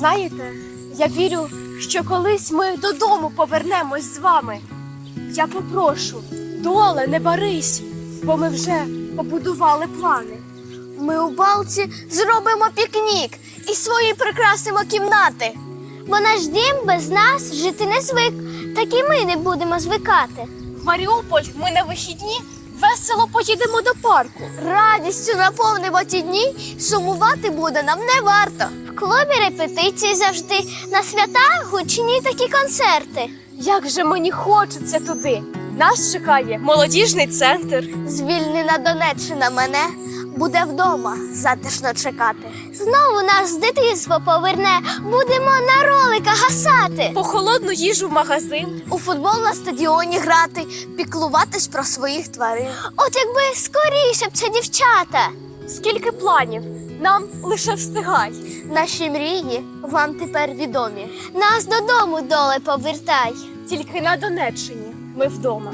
Знаєте, я вірю, що колись ми додому повернемось з вами. Я попрошу, доле, не барись, бо ми вже побудували плани. Ми у балці зробимо пікнік і свої прикрасимо кімнати. Бо наш дім без нас жити не звик, так і ми не будемо звикати. В Маріуполь ми на вихідні весело поїдемо до парку. Радістю наповнимо ті дні, сумувати буде нам не варто. В клубі репетиції завжди на свята гучні такі концерти. Як же мені хочеться туди. Нас чекає молодіжний центр. Звільнена Донеччина мене буде вдома затишно чекати. Знову нас з дитинства поверне, будемо на роликах гасати. По холодну їжу в магазин. У футбол на стадіоні грати, піклуватись про своїх тварин. От якби скоріше б це дівчата. Скільки планів нам лише встигай. Наші мрії вам тепер відомі. Нас додому доле повертай. Тільки на Донеччині ми вдома.